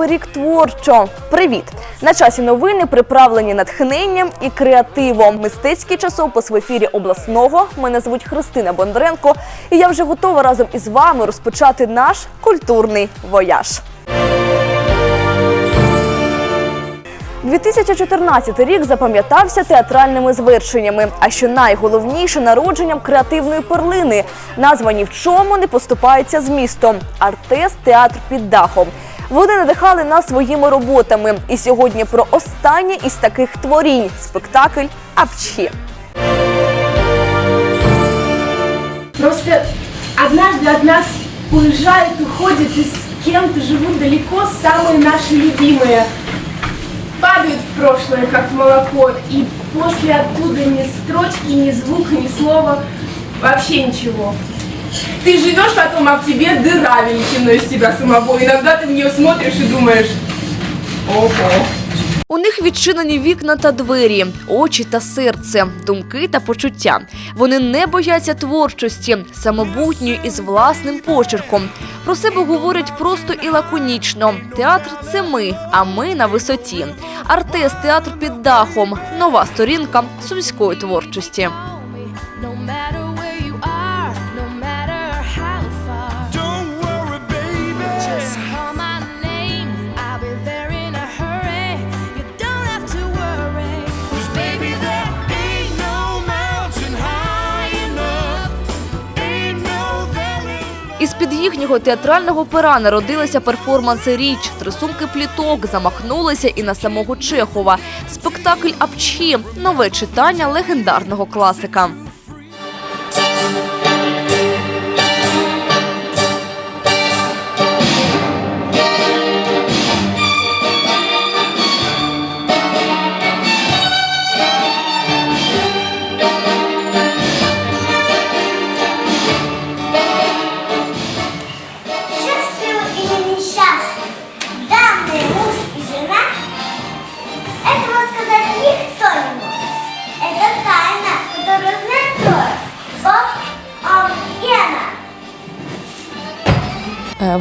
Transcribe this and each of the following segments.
новий рік творчо. Привіт! На часі новини приправлені натхненням і креативом. Мистецький часопис в ефірі обласного. Мене звуть Христина Бондаренко, і я вже готова разом із вами розпочати наш культурний вояж. 2014 рік запам'ятався театральними звершеннями, а що найголовніше народженням креативної перлини, названі в чому не поступаються з містом Артест театр під дахом. Вони надихали нас своїми роботами. І сьогодні про останнє із таких творінь спектакль Апчхі. Просто однажды от нас уезжают, уходят и с кем-то живут далеко самые наши любимые. Падают в прошлое, как молоко, и после оттуда ни строчки, ни звука, ни слова, вообще ничего. Ты живешь, потом, а в тебе дыра величиной из тебя самого. Иногда ты в нее смотришь и думаешь, ого. У них відчинені вікна та двері, очі та серце, думки та почуття. Вони не бояться творчості, самобутньої і з власним почерком. Про себе говорять просто і лаконічно. Театр це ми, а ми на висоті. Артест театр під дахом. Нова сторінка сумської творчості. Їхнього театрального пера народилися перформанси Річ, трисунки пліток, замахнулися і на самого Чехова. Спектакль Апчхі нове читання легендарного класика.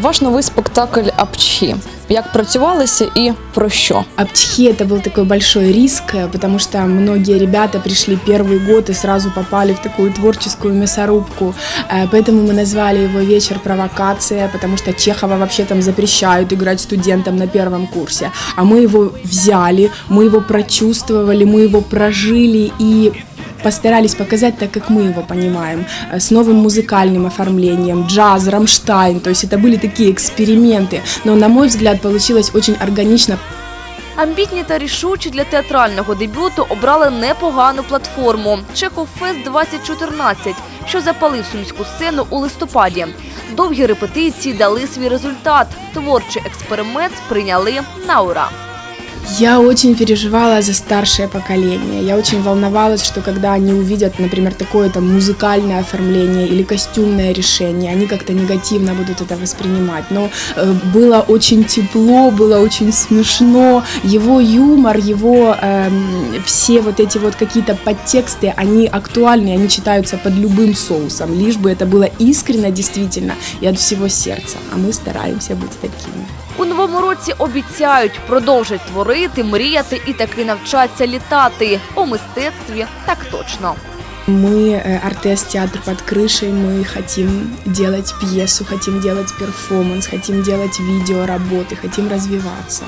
Ваш новий спектакль Апчхі. Як працювалися і про що? Аптхи это был такой большой риск, э, потому что многие ребята пришли первый год и сразу попали в такую творческую мясорубку. Э, Поэтому мы назвали его «Вечер провокация», потому что Чехова вообще там запрещают играть студентам на первом курсе. А мы его взяли, мы его прочувствовали, мы его прожили и постарались показать так, как мы его понимаем, э, с новым музыкальным оформлением, джаз, Рамштайн, то есть это были такие эксперименты, но на мой взгляд получилось очень органично, Амбітні та рішучі для театрального дебюту обрали непогану платформу Чехов Фест 2014, що запалив сумську сцену у листопаді. Довгі репетиції дали свій результат. Творчий експеримент сприйняли на ура. Я очень переживала за старшее поколение. Я очень волновалась, что когда они увидят, например, такое там музыкальное оформление или костюмное решение, они как-то негативно будут это воспринимать. Но э, было очень тепло, было очень смешно. Его юмор, его эм, все вот эти вот какие-то подтексты, они актуальны, они читаются под любым соусом, лишь бы это было искренно, действительно и от всего сердца. А мы стараемся быть такими. У новому році обіцяють продовжать творити, мріяти і таки навчаться літати у мистецтві. Так точно. Мы э, Артес театр под крышей, мы хотим делать пьесу, хотим делать перформанс, хотим делать видеоработы, хотим развиваться.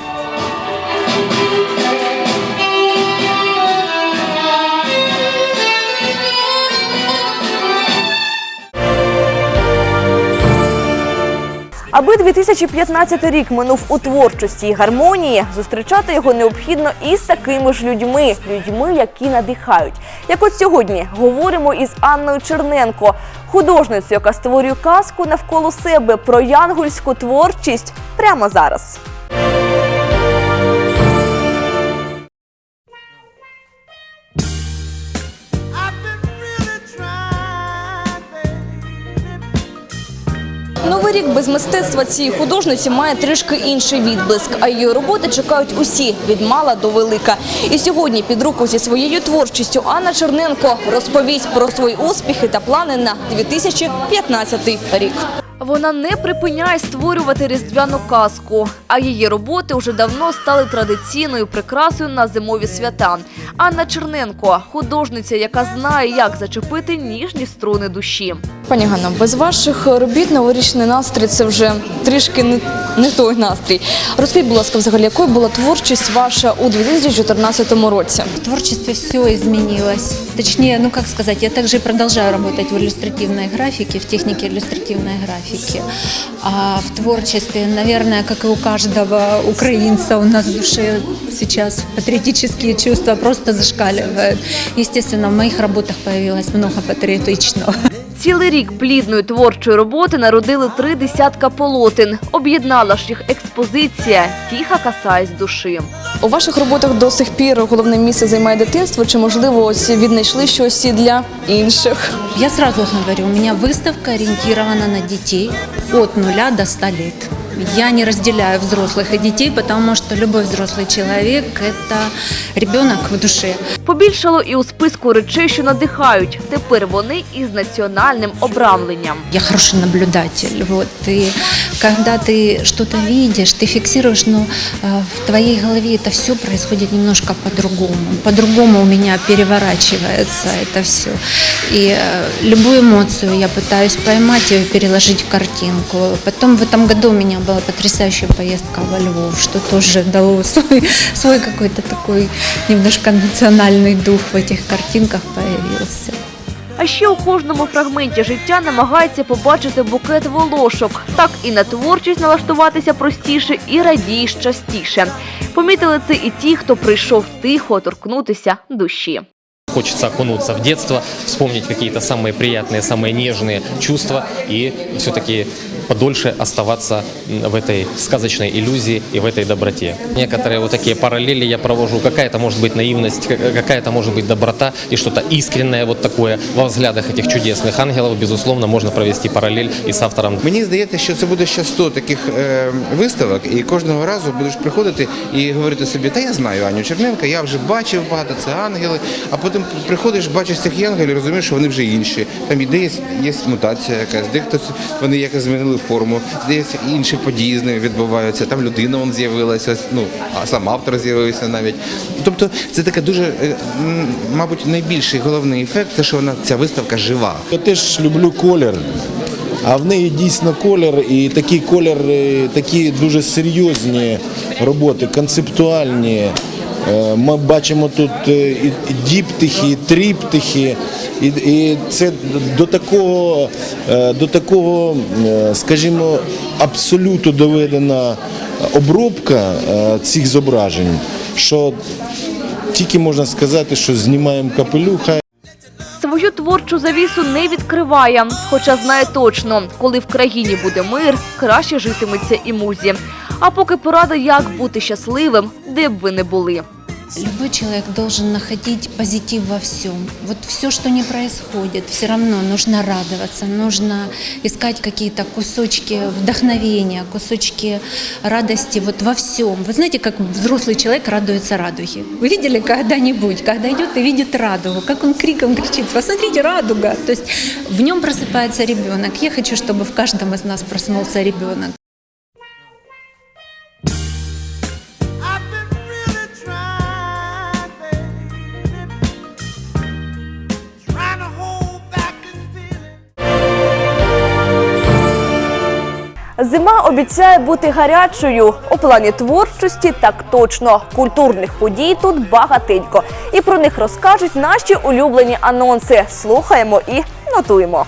Аби 2015 рік минув у творчості і гармонії, зустрічати його необхідно із такими ж людьми, людьми, які надихають. Як от сьогодні говоримо із Анною Черненко, художницею, яка створює казку навколо себе про янгольську творчість прямо зараз. Рік без мистецтва цієї художниці має трішки інший відблиск, а її роботи чекають усі від мала до велика. І сьогодні під руку зі своєю творчістю Анна Черненко розповість про свої успіхи та плани на 2015 рік. Вона не припиняє створювати різдвяну казку, а її роботи вже давно стали традиційною прикрасою на зимові свята. Анна Черненко художниця, яка знає, як зачепити ніжні струни душі. Пані Ганна, без ваших робіт новорічний настрій це вже трішки не, не той настрій. Розкажіть, будь ласка, взагалі, якою була творчість ваша у 2014 році? В творчестве все изменилось. Точнее, ну как сказать, я также продолжаю работать в иллюстративной графике, в технике иллюстративной графики. А в творчестве, наверное, как и у каждого украинца, у нас в душе сейчас патриотические чувства просто зашкаливают. Естественно, в моих работах появилось много патриотичного. Цілий рік плідної творчої роботи народили три десятка полотен. Об'єднала ж їх експозиція Тіха касається душі. У ваших роботах до сих пір головне місце займає дитинство, чи можливо ось віднайшли щось і для інших? Я сразу говорю, у мене виставка орієнтована на дітей от нуля до 100 лет. Я не разделяю взрослых и детей, потому что любой взрослый человек – это ребенок в душе. Побільшало і у списку речей, що надихають. Тепер вони із національним обрамленням. Я хороший наблюдатель. Вот, и когда ты что-то видишь, ты фиксируешь, но э, в твоей голове это все происходит немножко по-другому. По-другому у меня переворачивается это все. И э, любую эмоцию я пытаюсь поймать и переложить в картинку. Потом в этом году у меня была потрясающая поездка во Львов, что тоже дало свой, свой какой-то такой немножко национальный дух в этих картинках появился. А ще у кожному фрагменті життя намагається побачити букет волошок. Так і на творчість налаштуватися простіше і радієш частіше. Помітили це і ті, хто прийшов тихо торкнутися душі. Хочется окунуться в детство, вспомнить какие-то самые приятные, самые нежные чувства и все-таки подольше оставаться м, в этой сказочной иллюзии и в этой доброте. Некоторые вот такие параллели я провожу. Какая-то может быть наивность, ка- какая-то может быть доброта и что-то искреннее вот такое во взглядах этих чудесных ангелов. Безусловно, можно провести параллель и с автором Мені здається, що це буде ще 100 таких е, виставок, і кожного разу будеш приходити і говорити собі, та я знаю Аню Черненка, я вже бачив багато, це ангели. А потім приходиш, бачиш цих ангелів, розумієш, що вони вже інші. Там іде є, є мутація якась, де хтось вони якось змінили форму, десь інші події з ними відбуваються. Там людина вон з'явилася, ну а сам автор з'явився навіть. Тобто це таке дуже, е, мабуть, найбільший головний ефект, це що вона ця виставка жива. Я теж люблю колір. А в неї дійсно колір, і такий колір, такі дуже серйозні роботи, концептуальні. Е, Ми бачимо тут е, і діптихи, і тріптихи, і, і це до такого, е, до такого, е, скажімо, абсолютно доведена обробка е, цих зображень, що тільки можна сказати, що знімаємо капелюха Свою творчу завісу не відкриває, хоча знає точно, коли в країні буде мир, краще житиметься і музі. А поки порада, як бути щасливим, де б ви не були. Любой человек должен находить позитив во всем. Вот все, что не происходит, все равно нужно радоваться, нужно искать какие-то кусочки вдохновения, кусочки радости вот во всем. Вы знаете, как взрослый человек радуется радуге? Вы видели когда-нибудь, когда идет и видит радугу, как он криком кричит, посмотрите, радуга. То есть в нем просыпается ребенок. Я хочу, чтобы в каждом из нас проснулся ребенок. Зима обіцяє бути гарячою. У плані творчості так точно. Культурних подій тут багатенько. І про них розкажуть наші улюблені анонси. Слухаємо і нотуємо.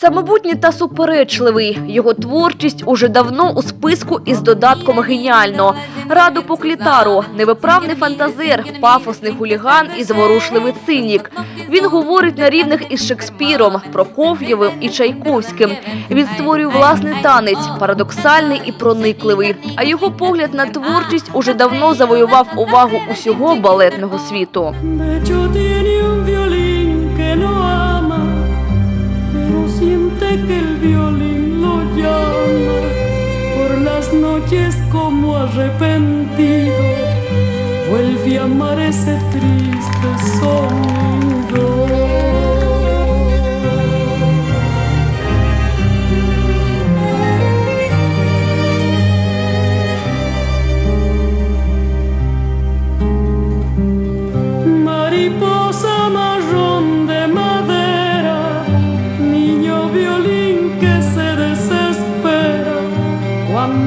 Самобутній та суперечливий. Його творчість уже давно у списку із додатком геніально. Раду по клітару, невиправний фантазер, пафосний хуліган і зворушливий цинік. Він говорить на рівних із Шекспіром, Прокоф'євим і Чайковським. Він створює власний танець, парадоксальний і проникливий. А його погляд на творчість уже давно завоював увагу усього балетного світу. Violín lo llama por las noches como arrepentido. Vuelve a amar ese triste sonido.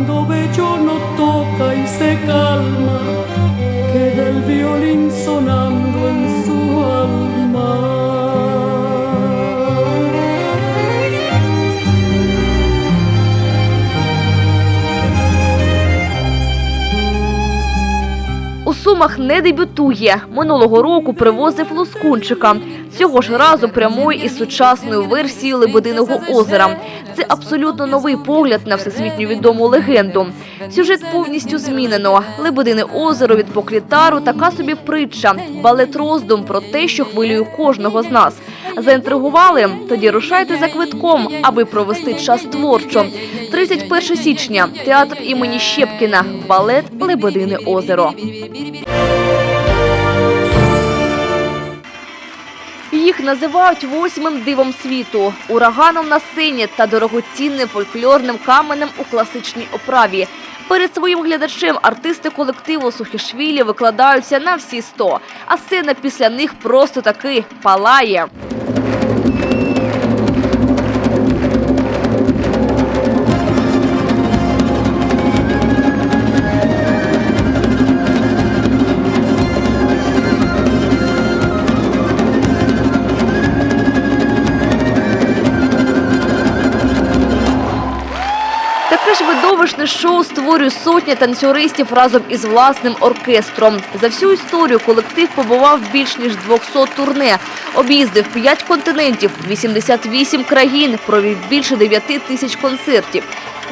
Cuando bello no toca y se calma, queda el violín sonando en Сумах не дебютує. Минулого року привозив Лускунчика. Цього ж разу прямує із сучасною версією Лебединого озера. Це абсолютно новий погляд на всесвітньо відому легенду. Сюжет повністю змінено. Лебедине озеро від Поклітару така собі притча, балет роздум про те, що хвилює кожного з нас. Заінтригували? Тоді рушайте за квитком, аби провести час творчо. 31 січня. Театр імені Щепкіна. Балет Лебедине озеро. Їх називають восьмим дивом світу, ураганом на сцені та дорогоцінним фольклорним каменем у класичній оправі. Перед своїм глядачем артисти колективу Сухішвілі викладаються на всі сто, а сцена після них просто таки палає. Ж шоу створює сотня танцюристів разом із власним оркестром. За всю історію колектив побував більш ніж 200 турне, об'їздив 5 континентів, 88 країн, провів більше 9 тисяч концертів.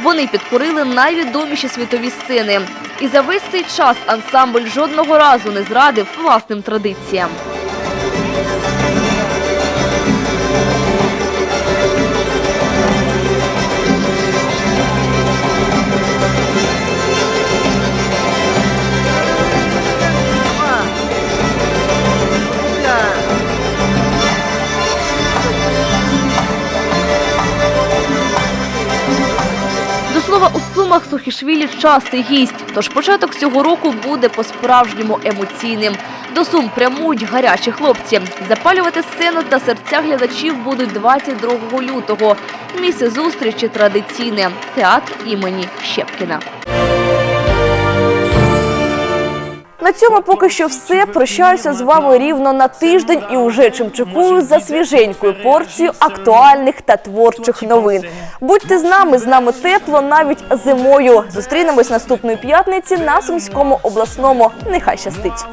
Вони підкорили найвідоміші світові сцени. І за весь цей час ансамбль жодного разу не зрадив власним традиціям. Сухішвілі частий гість, тож початок цього року буде по-справжньому емоційним. До Сум прямують гарячі хлопці. Запалювати сцену та серця глядачів будуть 22 лютого. Місце зустрічі традиційне – театр імені Щепкіна. На цьому поки що все. Прощаюся з вами рівно на тиждень і уже чимчикую за свіженькою порцією актуальних та творчих новин. Будьте з нами, з нами тепло навіть зимою. Зустрінемось наступної п'ятниці на Сумському обласному. Нехай щастить.